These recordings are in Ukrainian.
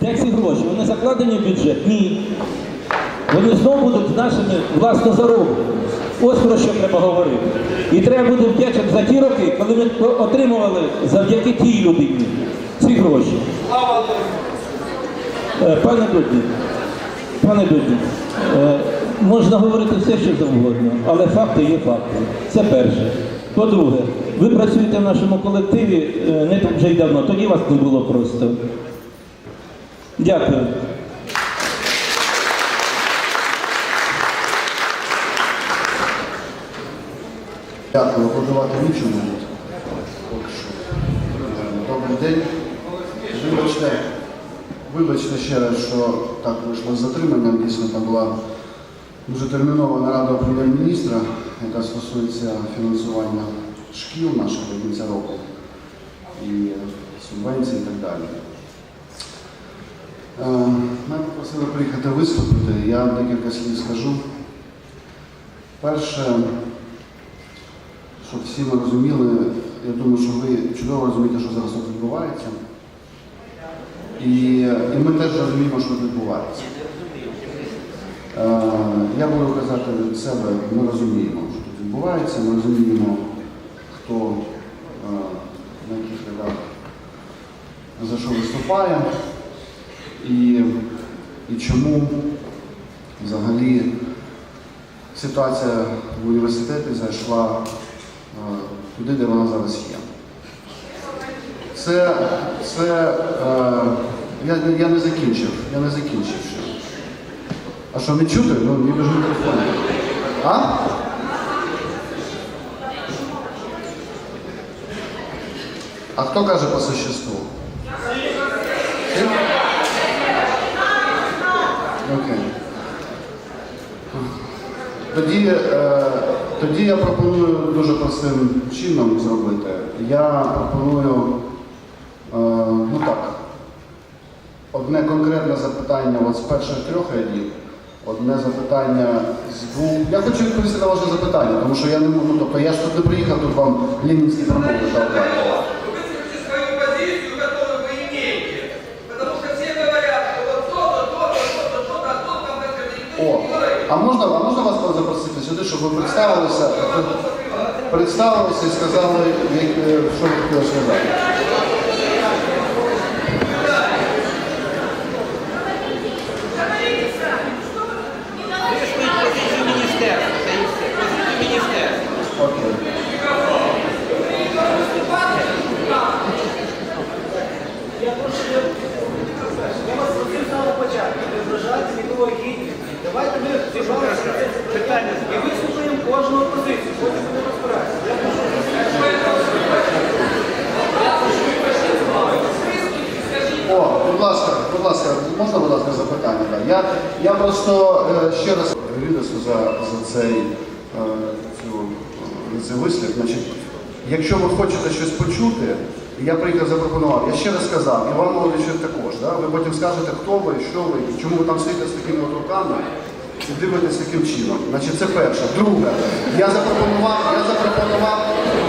Де ці гроші? Вони закладені в бюджет? Ні. Вони знову будуть нашими власно зароблені. Ось про що треба говорити. І треба бути вдячним за ті роки, коли ми отримували завдяки тій людині ці гроші. Е, Пане Дудні, пане Дудні, е, можна говорити все, що завгодно, але факти є факти. Це перше. По-друге, ви працюєте в нашому колективі е, не так вже й давно, тоді вас не було просто. Дякую. Дякую, подавати. Е, Добрий день. Вибачте, вибачте ще раз, що так вийшло з затриманням. Дійсно, там була дуже термінова нарада прем'єр-міністра, яка стосується фінансування шкіл наших до кінця року і субвенцій і так далі. Е, Мене попросили приїхати виступити. Я декілька слів скажу. Перше, щоб всі ми розуміли, я думаю, що ви чудово розумієте, що зараз тут відбувається. І, і ми теж розуміємо, що відбувається. Е, я буду казати від себе, ми розуміємо, що тут відбувається, ми розуміємо, хто е, на яких рядах за що виступає і, і чому взагалі ситуація в університеті зайшла е, туди, де вона зараз є. Це, це е, я, я не закінчив, я не закінчив ще. А що, не чути? Ну, ніби ж мікрофон. А? А хто каже по существу? Всі? Тоді, е, тоді я пропоную дуже простим чином зробити. Я пропоную, е, ну так, одне конкретне запитання от з перших трьох рядів, одне запитання з двох. Я хочу відповісти на ваше запитання, тому що я не можу, ну, тобто я ж тут не приїхав тут вам Ленінські промови толкати. Высказывайте свою позицию, которую вы имеете. Потому что все говорят, что вот то-то, то-то, то-то, то-то, а кто там это никто О, не говорит. А можна, а можна вас запросити сюди, щоб ви представилися, представилися і сказали, е, що ви хотіли сказати? Виясніть позицію міністерства, це і все. Позицію міністерства. Окей. Я прошу, я вас просив з самого початку, не вражати нікого гідність. Давайте ми пожалуйста, це питання і вислухаємо кожну позицію, потім розбиратися. О, будь ласка, будь ласка, можна, будь ласка, запитання? Так. Я, я просто е, ще раз Рідесу за, за цей, е, цю, е, вислів. Значить, якщо ви хочете щось почути, я приїхав запропонував, я ще раз сказав, Іван Володимирович також, да? ви потім скажете, хто ви, що ви, чому ви там сидите з такими от руками і дивитесь таким чином. Значить, це перше. Друге, я запропонував, я запропонував,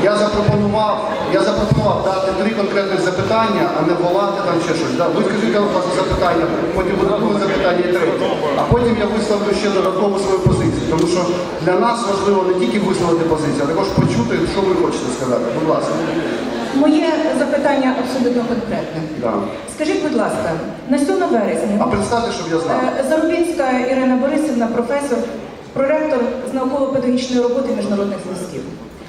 я запропонував, я запропонував дати три конкретних запитання, а не волати там ще щось. Да? Ви скажіть, будь запитання, потім буде друге запитання і третє. А потім я висловлю ще додатково свою позицію. Тому що для нас важливо не тільки висловити позицію, а також почути, що ви хочете сказати. Будь ласка. Моє запитання абсолютно конкретне. Да. Скажіть, будь ласка, на 7 А вересня представте, щоб я знав. е, Зарубінська Ірина Борисівна, професор, проректор з науково-педагогічної роботи міжнародних зв'язків.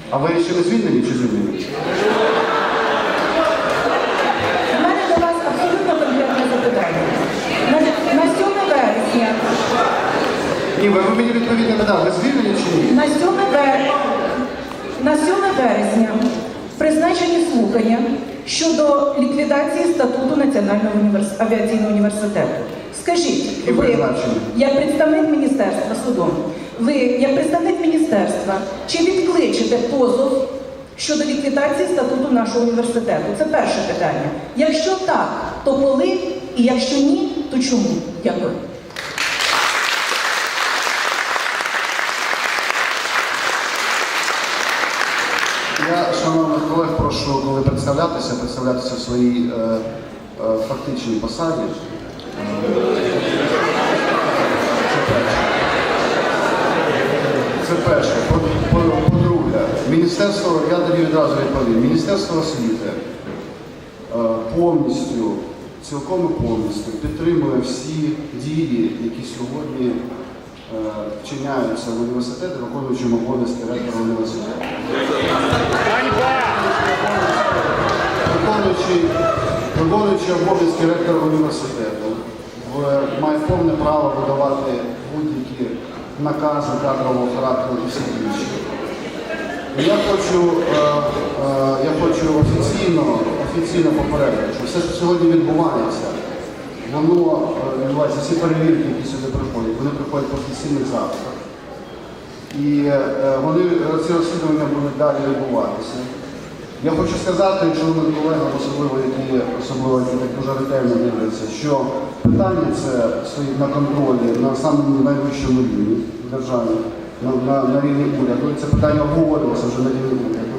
А ви ще не звільнені чи звільнені? У мене до вас абсолютно конкретне запитання. На, на 7 вересня, Ні, ви, ви мені відповідь не дали. Ви звільнені чи ні? на 7 вер... на 7 вересня призначені слухання щодо ліквідації статуту Національного універс... авіаційного університету. Скажіть, ви, як представник міністерства судом, ви, як представник міністерства, чи відкличете позов щодо ліквідації статуту нашого університету? Це перше питання. Якщо так, то коли? І якщо ні, то чому? Дякую. Я, шановних колег, прошу, коли представлятися, представлятися в своїй е, е, фактичній посаді. Це перше. По- по- По-друге, Міністерство, я тоді відразу відповім, Міністерство освіти е, повністю, цілком і повністю підтримує всі дії, які сьогодні е, вчиняються в університеті, виконуючим обов'язки ректора університету. Виконуючи, виконуючи обов'язки ректора університету, має повне право видавати будь-які накази кадрового характеру і все інше. Я хочу, е, е, я хочу офіційно, офіційно попередити, що все, що сьогодні відбувається, воно е, відбувається, всі перевірки, які сюди приходять, вони приходять по офіційних запитах. І е, вони, ці розслідування будуть далі відбуватися. Я хочу сказати, шановним колегам, особливо які особливо які дуже ретельно дивляться, що питання це стоїть на контролі на самому найвищому рівні в державі, на, на, на рівні уряду. Це питання обговорювалося вже на рівні уряду.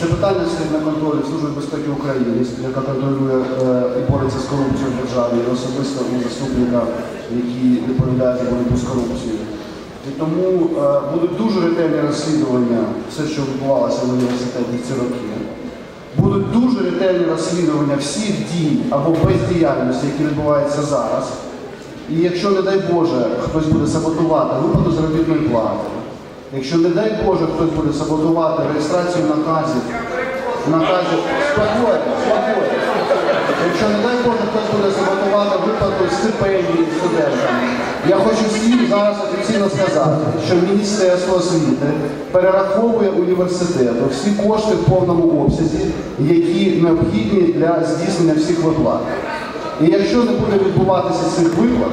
Це питання стоїть на контролі Служби безпеки України, яка контролює е, і бореться з корупцією в державі, і особисто у заступника, який відповідає за боротьбу з корупцією. І тому е, будуть дуже ретельні розслідування, все, що відбувалося в університеті ці роки. Будуть дуже ретельні розслідування всіх дій або бездіяльності, які відбуваються зараз. І якщо, не дай Боже, хтось буде саботувати виплату заробітної плати, якщо, не дай Боже, хтось буде саботувати реєстрацію наказів, наказів, спокійно, спокійно. Якщо, не дай Боже, хтось буде саботувати виплату стипендій студентам, я хочу всім зараз офіційно сказати, що Міністерство освіти перераховує університету всі кошти в повному обсязі, які необхідні для здійснення всіх виплат. І якщо не буде відбуватися цих виплат,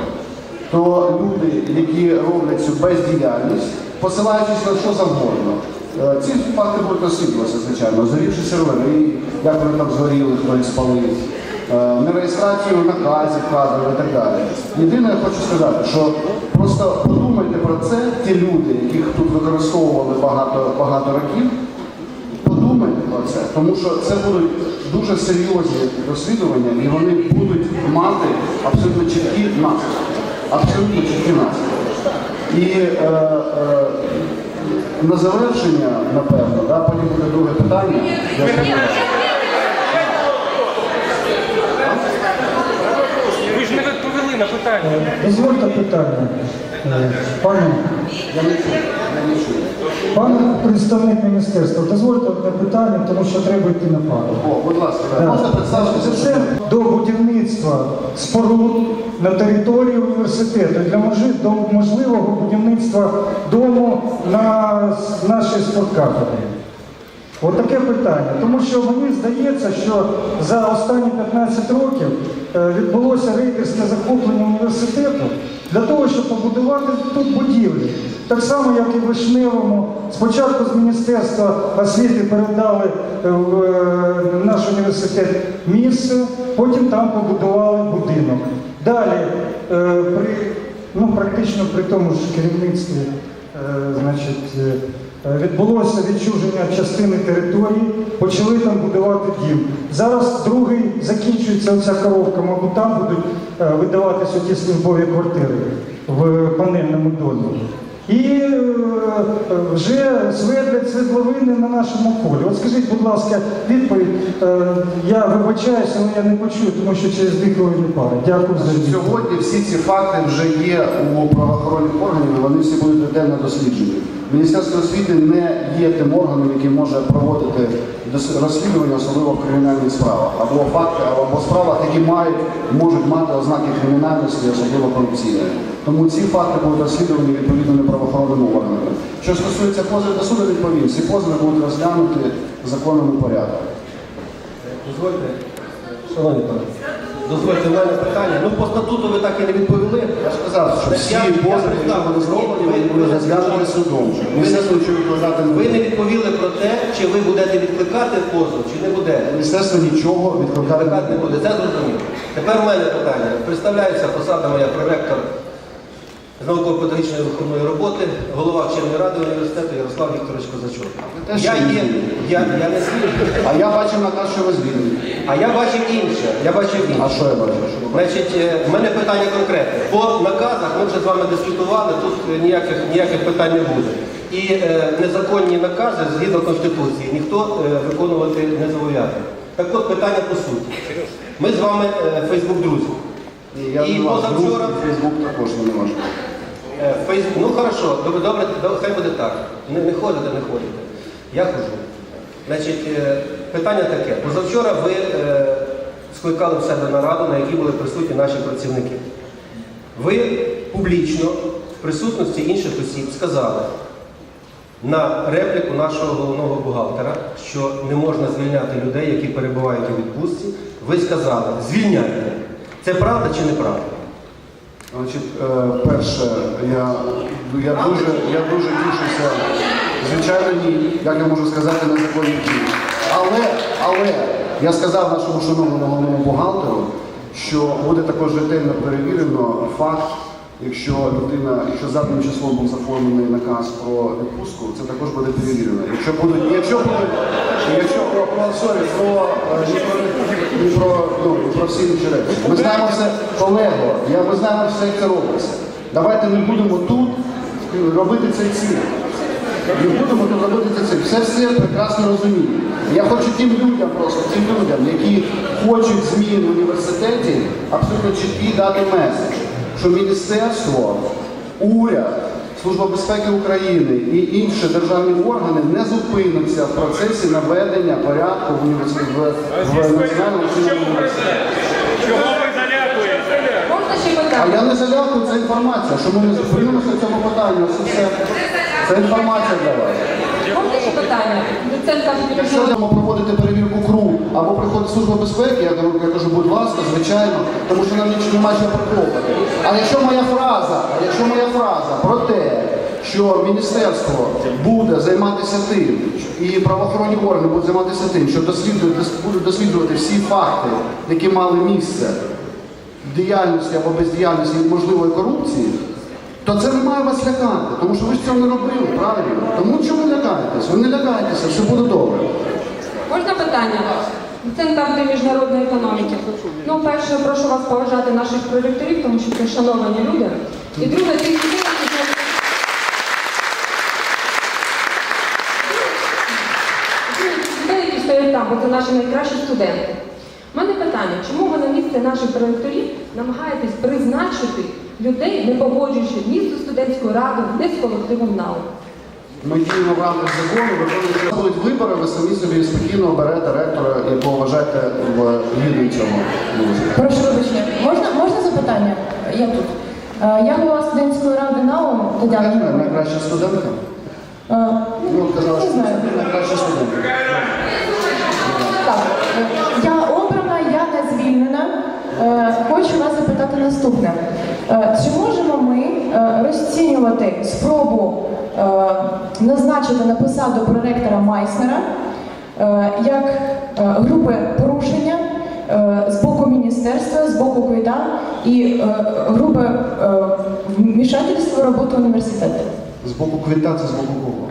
то люди, які роблять цю бездіяльність, посилаючись на що завгодно, е, ці факти будуть розслідуватися, звичайно, зорівши сервери, як вони там згоріли, хто їх спалив, е, нереєстрацію наказів кадрів і так далі. Єдине, я хочу сказати, що просто подумайте про це, ті люди, яких тут використовували багато, багато років, Подумайте про це, тому що це будуть дуже серйозні розслідування і вони будуть мати абсолютно чіткі наслідки. Абсолютно чіткі наслідки. І е, е, на завершення, напевно, да, потім буде друге питання. Я скажу. Ви ж не відповіли на питання. Дозвольте питання. Пане, пане представник міністерства, дозвольте одне питання, тому що треба йти на пару. О, будь ласка, можна представитися? Це до будівництва споруд на території університету для можливого будівництва дому на нашій спорткафедрі. От питання. Тому що мені здається, що за останні 15 років відбулося рейдерське захоплення університету для того, щоб побудувати тут будівлі. Так само, як і в Вишневому. Спочатку з Міністерства освіти передали е, в е, наш університет місце, потім там побудували будинок. Далі, е, при, ну, практично при тому ж керівництві Е, значить, е, відбулося відчуження частини території, почали там будувати дім. Зараз другий закінчується оця коробка, мабуть, там будуть е, видаватися ті службові квартири в панельному домі. І е, вже светлять світловини на нашому полі. От скажіть, будь ласка, відповідь. Е, Я вибачаюся, але я не почую, тому що через дві хвилини пари. Дякую за відповідь. Сьогодні всі ці факти вже є у правоохоронних органів, і вони всі будуть ретельно досліджені. Міністерство освіти не є тим органом, який може проводити розслідування, особливо в кримінальних справах, або факти, або справах, які мають можуть мати ознаки кримінальності, особливо корупційної. Тому ці факти будуть розслідувані відповідними правоохоронними органами. Що стосується позовів до суду, відповім, всі позови будуть розглянуті в законному порядку. Дозвольте, шановні пане, дозвольте в мене питання. Ну по статуту ви так і не відповіли. Я ж сказав, що всі позови, які були зроблені, вони були не судом. Ми не- відповідати Ви не відповіли про те, чи ви будете відкликати позов, чи не будете. Міністерство нічого відкликати не буде. буде. Це зрозуміло. Тепер у мене питання. Представляється посада моя проректор з науково-педагогічної виховної роботи, голова вченої ради університету Ярослав Вікторович Козачок. Я є, я, я не звільнений. А я бачив наказ, що ви звільнені. А я бачив інше. Я бачив інше. А що я бачив? Що ви бачите? Значить, е, в мене питання конкретне. По наказах ми вже з вами дискутували, тут е, ніяких, ніяких питань не буде. І е, незаконні накази згідно Конституції ніхто е, виконувати не зобов'язаний. Так от питання по суті. Ми з вами Фейсбук друзі. Ні, я І не вас позавчора- і Фейсбук також не можу. Е, Фейсбук, ну хорошо, добре, добре, хай буде так. Не, не ходите, не ходите. Я хожу. Значить, е, питання таке. Позавчора ви е, скликали в себе нараду, на якій були присутні наші працівники. Ви публічно в присутності інших осіб сказали на репліку нашого головного бухгалтера, що не можна звільняти людей, які перебувають у відпустці. Ви сказали, звільняйте. Це правда чи неправда? Значить, е, перше, я, я, дуже, я дуже тішуся. Звичайно, ні, як я можу сказати, незаконні дії. Але, але я сказав нашому шановному головному бухгалтеру, що буде також ретельно перевірено факт, якщо людина, якщо задним числом був заформлений наказ про відпустку, це також буде перевірено. Якщо будуть, якщо будуть, якщо про, про, е, ні про, ні про, ну, ні про всі інші речі. Ми знаємо все, колего, я, ми знаємо все, як це робиться. Давайте не будемо тут робити цей ціль. Не будемо тут робити це. Все все прекрасно розуміють. Я хочу тим людям просто, тим людям, які хочуть змін в університеті, абсолютно чіткий дати меседж, що міністерство, уряд, Служба безпеки України і інші державні органи не зупиняться в процесі наведення порядку в університеті в, національному національному університеті. Можна А я не залякую, це інформація, що ми не зупинимося в цьому питанні. Це все. Це інформація для вас. Можна ще питання? Якщо будемо проводити перевірку КРУ або приходить служба безпеки, я кажу, я кажу, будь ласка, звичайно, тому що нам нічого немає що приховувати. А якщо моя фраза, якщо моя фраза про те, що міністерство буде займатися тим, і правоохоронні органи будуть займатися тим, що досліджують, будуть досліджувати всі факти, які мали місце діяльності або бездіяльності можливої корупції, то це не має вас лякати, тому що ви ж цього не робили, правильно? Тому чому лякаєтесь? Ви не лякайтеся, все буде добре. Можна питання? Кафедри міжнародної економіки. Ну, перше, прошу вас поважати наших проректорів, тому що це шановані люди. І друге, тих людей, які стоять там, бо це наші найкращі студенти. У мене питання, чому ви на місце наших проректорів намагаєтесь призначити людей, не погоджуючи ні з студентською радою, ні з колективом наук? Ми діємо в рамках закону, виконуючи будуть вибори, ви самі собі спокійно оберете ректора, якого вважаєте в гідним цьому. Прошу вибачення, можна, можна запитання? Я тут. Е, Я голова студентської ради НАУ Тетяна Яка Григорівна. найкраща студентка? Е, Ну, казали, не що знаю. найкраща студентка. Так, е, я обрана, я не звільнена. Е, Хочу вас запитати наступне. Е, Чи можемо ми е, розцінювати спробу назначити на посаду проректора Майснера е, як е, групи порушення е, з боку міністерства, з боку КУЙДА і е, групи е, вмішательства в роботу університету? З боку квіта це з боку кого?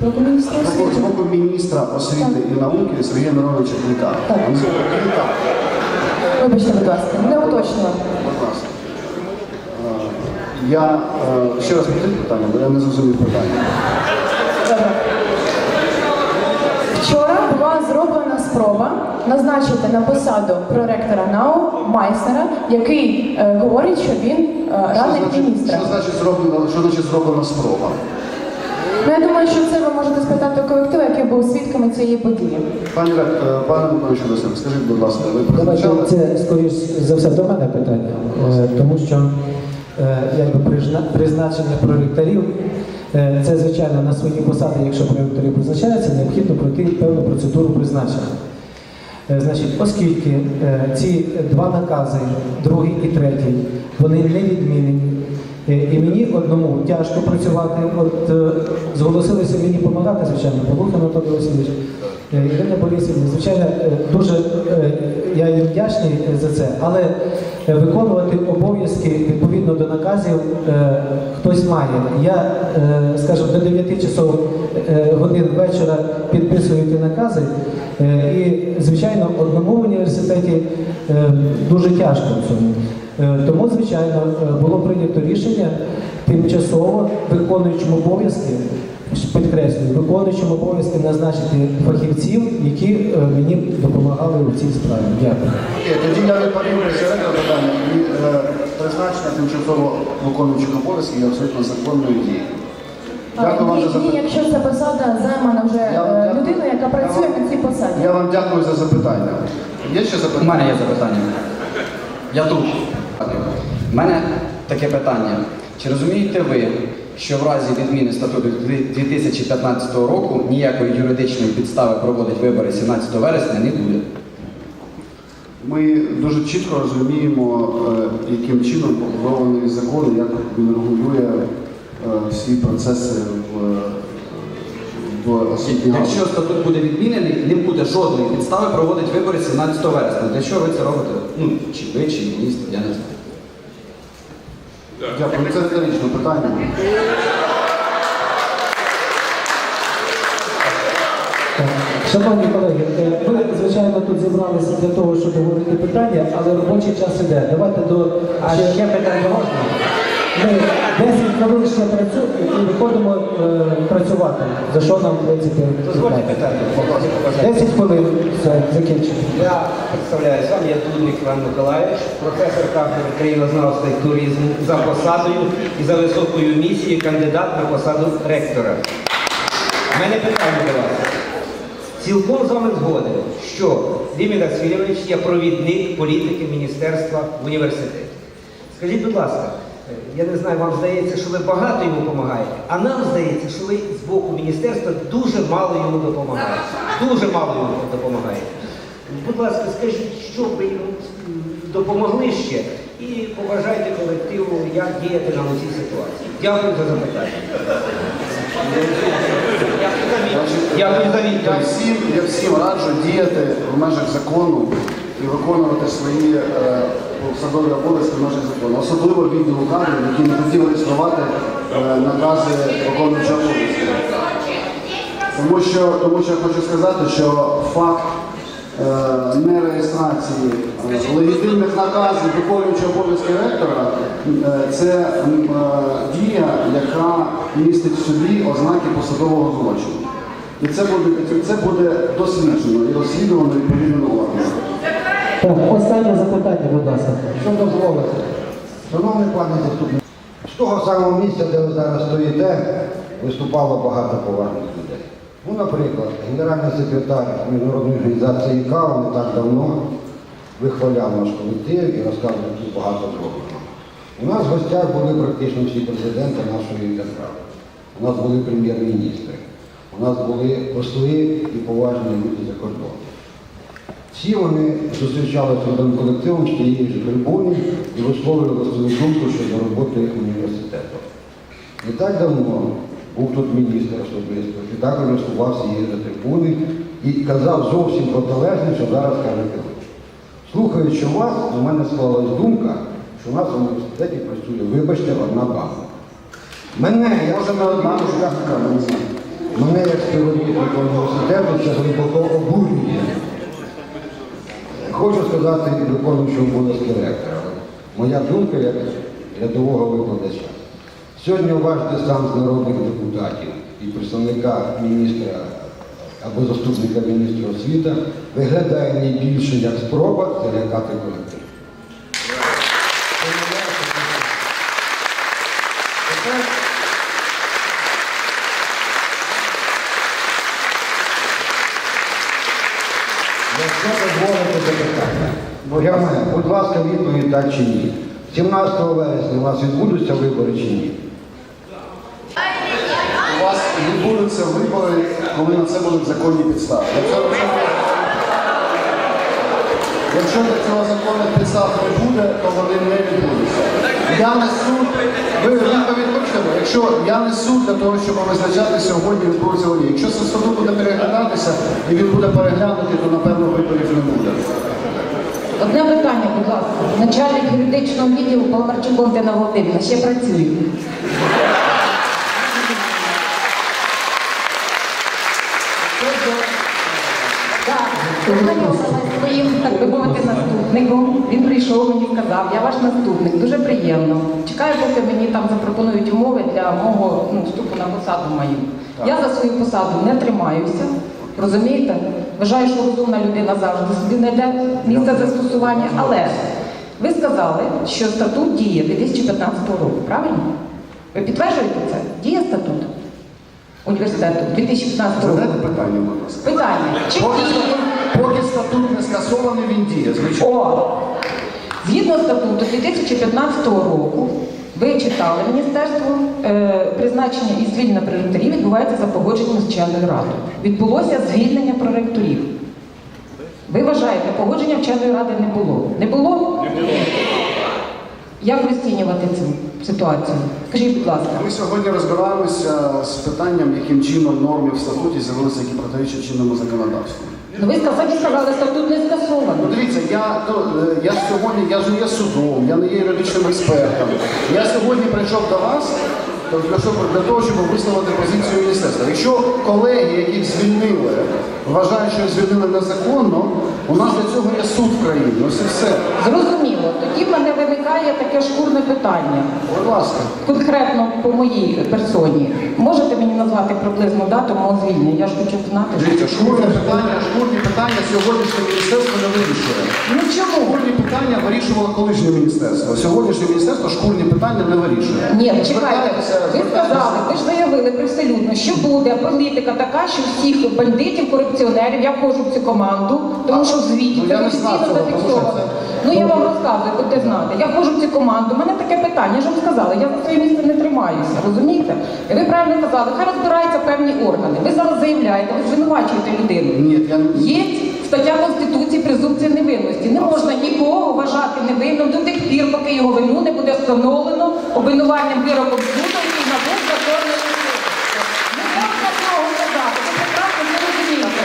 З боку міністерства? з боку міністра освіти і науки Сергія Мироновича Квіта. Так. Вибачте, будь ласка, не уточнила. Будь ласка. Е, Я е, ще раз повторю питання, бо я не зрозумів питання. Добре. Вчора була зроблена спроба назначити на посаду проректора НАУ Майснера, який е, говорить, що він е, радник міністра. що значить зроблена, що значить зроблена спроба? Ну, я думаю, що це ви можете спитати у колективу, який був свідками цієї події. Пані ректор, пане Миколаївич Олександр, скажіть, будь ласка, ви Давайте призначали? це скоріш за все до мене питання, е, тому що е, якби призначення проректорів е, це звичайно на свої посади, якщо проректори призначаються, необхідно пройти певну процедуру призначення. Е, Значить, оскільки е, ці два накази, другий і третій, вони не відмінені, Е, І мені одному тяжко працювати. От е, зголосилися мені допомагати, звичайно, Павлух Анатолій Васильович, е, Ірина Борисівна. Звичайно, е, дуже е, я їм вдячний е, за це, але е, виконувати обов'язки відповідно до наказів е, хтось має. Я, е, скажімо, до 9 часов е, годин вечора підписую ті накази. Е, І, звичайно, одному в університеті е, дуже тяжко в цьому. Е, Тому, звичайно, е, було прийнято рішення тимчасово виконуючим обов'язки, підкреслюю, виконуючим обов'язки назначити фахівців, які е, мені допомагали у цій справі. Дякую. Тоді я відповім ще одне питання. І призначення тимчасово виконуючих обов'язків є абсолютно законною дією. Дякую вам за запитання. якщо ця посада займана вже Я людиною, яка працює Я на цій посаді. Я вам дякую за запитання. Є ще У запитання? мене є запитання. Я тут. У мене таке питання. Чи розумієте ви, що в разі відміни статуту 2015 року ніякої юридичної підстави проводити вибори 17 вересня не буде? Ми дуже чітко розуміємо, е, яким чином побудований закон, як він регулює е, всі процеси в, е, в освітній галузі. Якщо статут буде відмінений, не буде жодної підстави проводити вибори 17 вересня. Для чого ви це робите? Ну, чи ви, чи міністр, я не знаю. Дякую. Це риторичне питання. Шановні колеги, е, ми, звичайно, тут зібралися для того, щоб говорити питання, але робочий час іде. Давайте до А ще питання можна? Ми 10 хвилин ще працюємо і виходимо е, працювати. За що нам, в принципі, Дозвольте питання. питання. 10 хвилин, все, закінчимо. Я представляю сам, я Дудник Іван Миколаївич, професор кафедри країнознавства і туризму за посадою і за високою місією кандидат на посаду ректора. У мене питання до вас. Цілком з вами згоден, що Дімін Васильович є провідник політики міністерства в університеті. Скажіть, будь ласка, я не знаю, вам здається, що ви багато йому допомагаєте, а нам здається, що ви з боку міністерства дуже мало йому допомагаєте. Дуже мало йому допомагаєте. Будь ласка, скажіть, що ви йому допомогли ще і побажайте колективу, як діяти нам у цій ситуації. Дякую за запитання. Дякую за Я відповідь. всім, я всім раджу діяти в межах закону і виконувати свої е, посадові обов'язки межах закону. Особливо відділу кадрів, які не хотіли реєструвати е, накази виконуючого обов'язки. Тому що, тому що я хочу сказати, що факт е, нереєстрації е, легітимних наказів виконуючого обов'язки ректора це дія, яка містить в собі ознаки посадового злочину. І це буде, це буде досліджено і розслідувано відповідним органом. Так, останнє запитання, будь ласка. Що дозволите? Шановний пане заступник, з того самого місця, де ви зараз стоїте, виступало багато поважних людей. Ну, наприклад, генеральний секретар Міжнародної організації ІКАО не так давно вихваляв наш колектив і розказував тут багато зроблено. У нас в гостях були практично всі президенти нашої держави. У нас були прем'єр-міністри, у нас були посли і поважні люди за кордоном. Всі вони зустрічалися з одним колективом з тієї ж трибуни і висловлювали свою думку щодо роботи університету. Не так давно був тут міністр особисто, і також виступав з цієї ж трибуни і казав зовсім протилежне, що зараз кажете. Слухаючи вас, у мене склалась думка, що у нас в університеті працює, вибачте, одна банда. Мене, Може, не одна, знаю. Мене як співробітника університету це глибоко обурює. Хочу сказати виконуючому обов'язки ректора. Моя думка як рядового викладача. Сьогодні уважний сам з народних депутатів і представника міністра або заступника міністра освіти виглядає найбільше як спроба залякати колектив. Тепер Якщо дозволите запитання, Богяне, будь ласка, відповідь так чи ні. 17 вересня у вас відбудуться вибори чи ні? У вас відбудуться вибори, коли на це будуть законні підстави. Якщо, для цього законних підстав не буде, то вони не відбудуться. Я несу, Ви відповідь хочете? Якщо я несу для того, щоб визначати сьогодні відбудеться воді. Якщо це статут буде переглядатися і він буде переглянутий, то напевно виповідь не буде. Одне питання, будь ласка. Начальник юридичного відділу Паламарчук Валентина Володимирівна ще працює. Так, своїм, так би мовити, наступником. Він прийшов, мені сказав, я ваш наступник, дуже приємно. Чекаю, поки мені там запропонують умови для мого ну, вступу на посаду мою. Я за свою посаду не тримаюся, розумієте? Вважаю, що розумна людина завжди собі знайде місце застосування, але ви сказали, що статут діє 2015 року, правильно? Ви підтверджуєте це? Діє статут університету 2015 року? Задайте питання, будь ласка. Питання. Чи Поки діє? статут, поки статут не скасований, він діє, звичайно. О! Згідно статуту 2015 року, ви читали міністерство, е, призначення і звільнення проректорів відбувається за погодженням з вченою радою. Відбулося звільнення проректорів. Ви вважаєте, погодження вченої ради не було? Не було? Не було. Як розцінювати цю ситуацію? Скажіть, будь ласка. Ми сьогодні розбираємося з питанням, яким чином норми в статуті з'явилися, які протирічать чинному законодавству. Ну ви сказали, сказали, статут не Ну дивіться, я, то, е, я сьогодні я ж не є судом, я не є юридичним експертом. Я сьогодні прийшов до вас для, щоб, для того, щоб висловити позицію міністерства. Якщо колеги, яких звільнили, вважають, що звільнили незаконно, у нас для цього є суд в країні. Ось і все. Зрозуміло. Тоді в мене виникає таке шкурне питання. Будь ласка. Конкретно по моїй персоні. Можете мені назвати приблизну дату мого звільнення? Я ж хочу знати. Дивіться, шкурні питання, шкурні питання сьогоднішнє міністерство не вирішувало колишнє міністерство. Сьогоднішнє міністерство шкурні питання не вирішує. Ні, чекайте. Ви сказали, ви ж заявили привселюдно, що буде політика така, що всіх бандитів, корупціонерів, я входжу в цю команду, тому що в звіті Ну, це офіційно зафіксовано. Ну я вам розказую, будете знати. Я входжу в цю команду. У мене таке питання, я ж вам сказала, я за своє місце не тримаюся, розумієте? І ви правильно казали, хай розбираються певні органи. Ви зараз заявляєте, ви звинувачуєте людину. Ні, я не Є стаття Конституції презумпція невинності. Не можна нікого вважати невинним до тих пір, поки його вину не буде встановлено обвинувальним вироком суду, який набув законної сили. Не можна цього казати. Ви прекрасно це розумієте.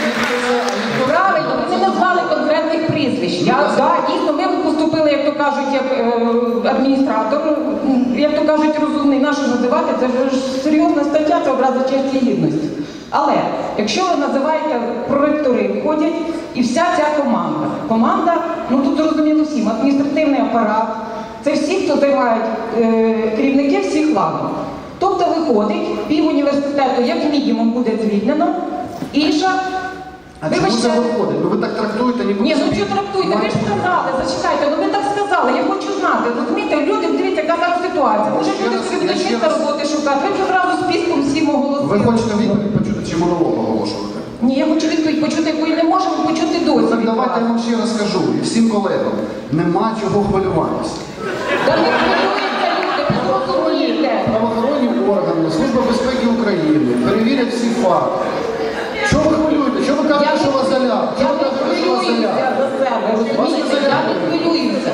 Правильно, ви не назвали конкретних прізвищ. Я да, дійсно, ми поступили, як то кажуть, як е, адміністратор, як то кажуть, розумний нашу називати, це ж серйозна стаття, це образа честі гідності. Але якщо ви називаєте проректори, входять і вся ця команда. Команда, ну тут зрозуміло всім, адміністративний апарат, це всі, хто займають е, керівники всіх лав. Тобто виходить, пів університету, як мінімум, буде звільнено, інша. А чому це виходить? Ну ви так трактуєте, ніби ні, ну що трактуєте? Ви ж сказали, зачекайте, ну ви так сказали, я хочу знати. Розумієте, люди, дивіться, яка зараз ситуація. Може люди собі місце раз- роботи шукати. Ви вже зразу списком всім оголосили. Ви хочете відповідь почути чи монолог оголошувати? Ні, я хочу відповідь почути, якої не можемо почути Ну, досі. так давайте я вам ще раз скажу і всім колегам. Нема чого хвилюватися. Та не хвилюються люди, ви зрозумієте. Правоохоронні органи, Служба безпеки України перевірять всі факти. Що ви хвилюєте? Що ви кажете, що вас заляв? Я Що ви не кажете, що вас хвилююся заляв? за себе, розумієте? Я не хвилююся.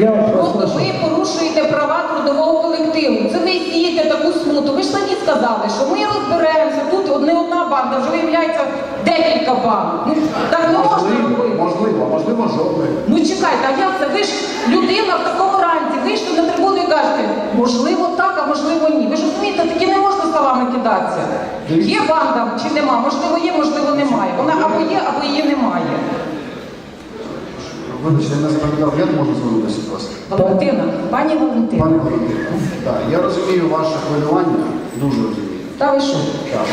Я вас Просто прошу. ви порушуєте права трудового колективу. Це ви сієте таку смуту. Ви ж самі сказали, що ми розберемося. Тут не одна банда, вже виявляється декілька банд. Ну так не можна робити. можливо, можливо, жодної. Ну чекайте, а як це? Ви ж людина в такому ранці вийшли на трибуну і кажете, можливо так, а можливо ні. Ви ж розумієте, таки не можна словами кидатися. Є банда чи нема? Можливо, є, можливо, немає. Вона або є, або її немає. Вибачте, я не справедливо, я не можу звернутися до вас. Валентина, пані Валентина. Пане Валентине, так, я розумію ваше хвилювання, дуже розумію. Та ви що? Так.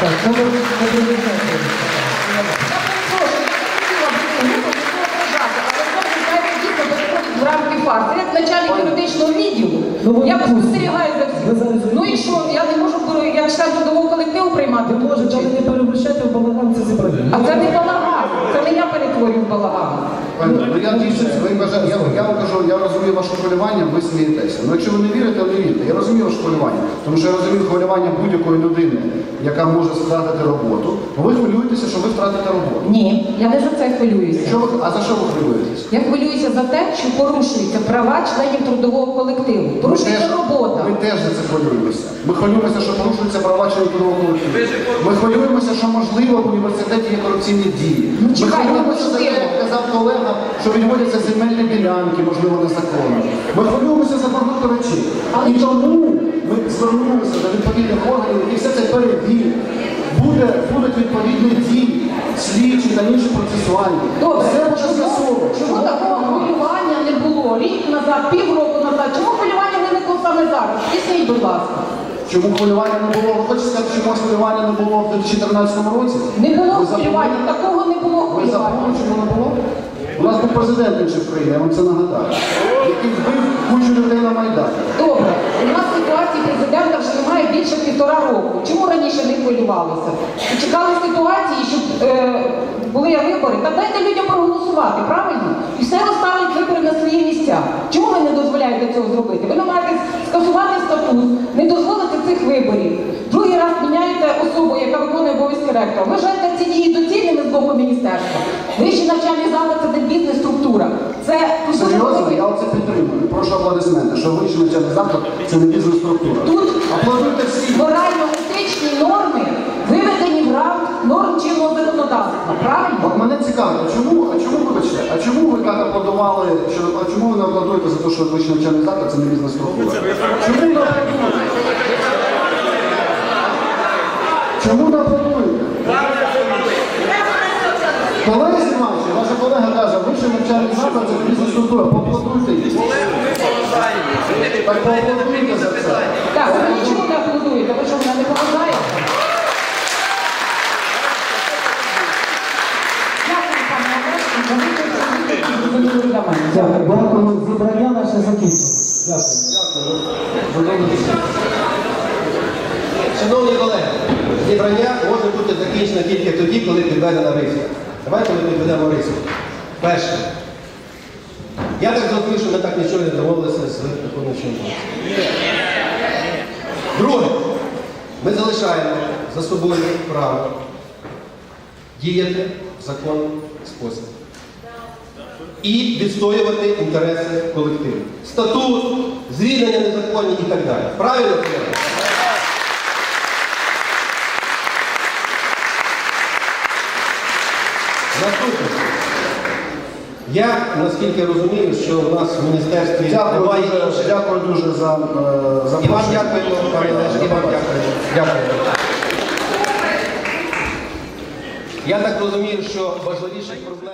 Так, це ви в рамки фарсу. Як начальник юридичного відділу, Ну, я спостерігаю за Ви всім. зараз Ну і що, я не можу, як член трудового колективу приймати Ви можете, але не перевищайте в балаган це зібрання. А це не балаган, це не я перетворюю в балаган. Ну я дійсно, ви бажаєте, я, я вам кажу, я розумію ваше хвилювання, ви смієтеся. Ну якщо ви не вірите, не вірте. Я розумію ваше хвилювання, тому що я розумію хвилювання будь-якої людини, яка може втратити роботу. Ну ви хвилюєтеся, що ви втратите роботу. Ні, я не за це хвилююся. Що ви, а за що ви хвилюєтесь? Я хвилююся за те, що порушуються права членів трудового колективу. Порушується робота. Ми теж за це хвилюємося. Ми хвилюємося, що порушуються права членів трудового колективу. Ми хвилюємося, що можливо в університеті є корупційні дії. Ми чекайте, хвилюємося за те, можливо. як казав колега, що відводяться земельні ділянки, можливо, незаконно. Ми хвилюємося за багато речей. І тому ми звернулися до відповідних органів, і все це перевірить. Буде, будуть відповідні дії, слідчі та інші процесуальні. Добре, Все чому, з'ясовано. чому такого хвилювання не було рік назад, півроку назад? Чому хвилювання виникло саме зараз? Поясніть, будь ласка. Чому хвилювання не було? Ви хочете сказати, чому хвилювання не було в 2014 році? Не було Ви забули? хвилювання, такого не було Ви забули, чому не було? Був президент іншої країни, я вам це нагадаю, який вбив кучу людей на Майдані. Добре, у нас ситуації президента вже немає більше півтора року. Чому раніше не хвилювалися? Чекали ситуації, щоб е, були вибори. Та дайте людям проголосувати, правильно? І все розставить вибори на свої місця. Чому ви не дозволяєте цього зробити? Ви намагаєтесь скасувати статут, не дозволити цих виборів. Другий раз міняєте особу, яка виконує обов'язки ректора. Ви вважаєте ці дії доцільними з боку міністерства. Вищий навчальний заклад це не бізнес-структура. Це дуже Серйозно, я оце підтримую. Прошу аплодисменти, що вищий навчальний заклад це не бізнес-структура. Тут Аплодуйте всі. морально-етичні норми виведені в рамк норм чинного законодавства. Правильно? От мене цікавить, а чому, а чому, вибачте, а чому ви так аплодували, що, а чому ви не аплодуєте за те, що вищий навчальний заклад це не бізнес-структура? Чому не аплодуєте? Чому не аплодуєте? Колеги Зіманчі, ваша колега каже, вищий навчальний заклад це не бізнес-структура, поаплодуйте їй. Так поаплодуйте за це. Так, ви нічого не аплодуєте. Ви що, мене не поважаєте? Дякую. Дякую. Зібрання наше закінчено. Дякую. Шановні колеги, зібрання може бути закінчено тільки тоді, коли підведена риска. Давайте ми підведемо риску. Перше. Я так зрозумів, що ми так нічого не домовилися з виконуючим обов'язком. Друге, ми залишаємо за собою право діяти в законний спосіб і відстоювати інтереси колективу. Статут, звільнення незаконні і так далі. Правильно? Наступне. Я наскільки розумію, що в нас в міністерстві Дякую немає дуже, інших. дякую дуже за е, І вам запрошення. дякуємо, пане Олеже, і вам дякую. Дякую. Я так розумію, що важливіших проблем.